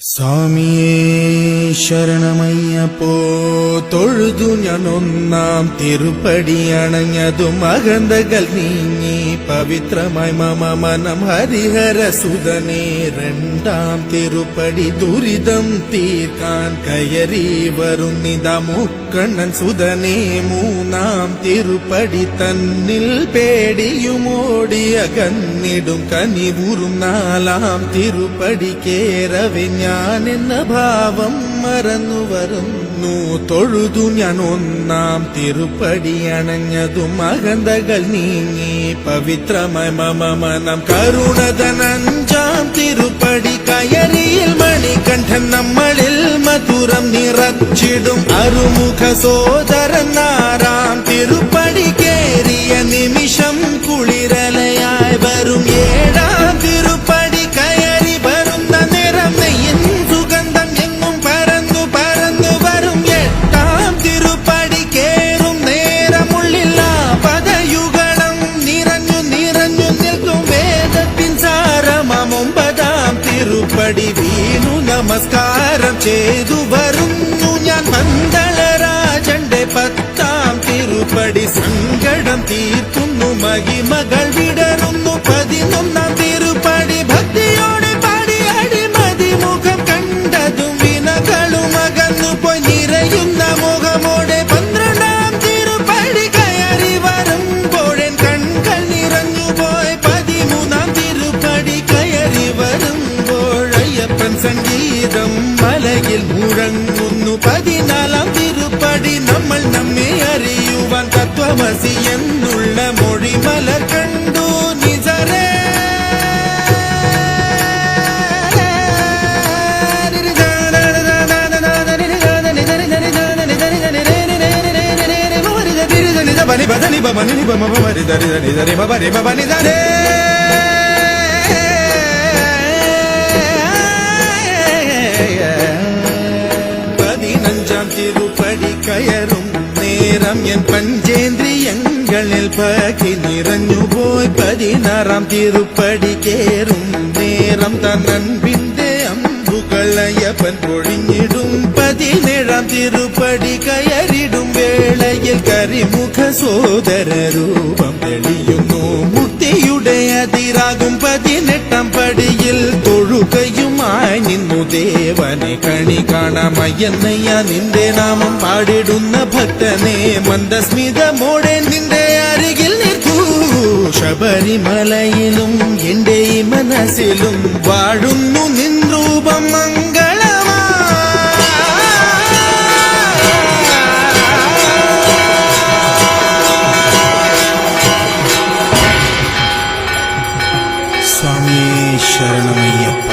സ്വാമിയേ ശരണമയ്യപ്പോ തൊഴുതു ഞാനൊന്നാം തിരുപ്പടി അണഞ്ഞതും അകന്തകൾ നീങ്ങി. പവിത്രമായി മമ മനം ഹരിഹര സുതനെ രണ്ടാം തിരുപ്പടി ദുരിതം തീർക്കാൻ കയറി വരുന്നിത മുക്കണ്ണൻ മൂന്നാം തിരുപ്പടി തന്നിൽ പേടിയുമോടിയ കന്നിടും കനിവുറും നാലാം തിരുപ്പടി കേറവെ. ഞാൻ എന്ന ഭാവം മറന്നു വരുന്നു. തൊഴുതു ഞാൻ ഒന്നാം തിരുപ്പടി അണഞ്ഞതും അകന്തകൾ നീങ്ങി. പവിത്രമയ മമനം കരുണതനഞ്ചാം തിരുപ്പടി കയറിയിൽ മണികണ്ഠൻ നമ്മളിൽ മധുരം നിറച്ചിടും. അരുമുഖ സോദരൻ ആറാം തിരുപ്പടി വീണു നമസ്കാരം ചെയ്തു വരുന്നു ഞാൻ മന്ദളരാജന്റെ സങ്കീതം മലയിൽ മുഴങ്ങുന്നു പതിനാലാം തിരുപ്പടി നമ്മൾ നമ്മെ അറിയുവാൻ തത്വമസി എന്നുള്ള മൊഴി മലർ കണ്ടു നിസരേ ബനി ബനി ബനി ബനി ബനി ബനി ബനി ബനി ബനി ബനി ബനി ബനി ബനി പതിനഞ്ചാം തിരുപ്പടി കയറും. നേരം എൻ പഞ്ചേന്ദ്രിയങ്ങളിൽ പകി നിറഞ്ഞുപോയി പതിനാറാം തിരുപ്പടി കേറും. നേരം തന്നൻപിന്റെ അമ്പുകളയപ്പൻ പൊഴിഞ്ഞിടും. പതിനേഴാം തിരുപ്പടി കയറിടും. വേളയിൽ കരിമുഖ സോദര രൂപം തെളിയുന്നു. മുക്തിയുടെ അതിരാകും പതിനെട്ടാം പടിയിൽ തൊഴുകയുമായി നിന്നു ദേവനെ കണി മരണമയ്യെന്നയ്യ നിന്റെ നാമം പാടിടുന്ന ഭക്തനെ മന്ദസ്മിതമോടെ നിന്റെ അരികിൽ നിൽക്കൂ. ശബരിമലയിലും എന്റെ ഈ മനസ്സിലും വാഴുന്നു നിൻരൂപം മംഗളമാ. സ്വാമി ശരണമയ്യപ്പ.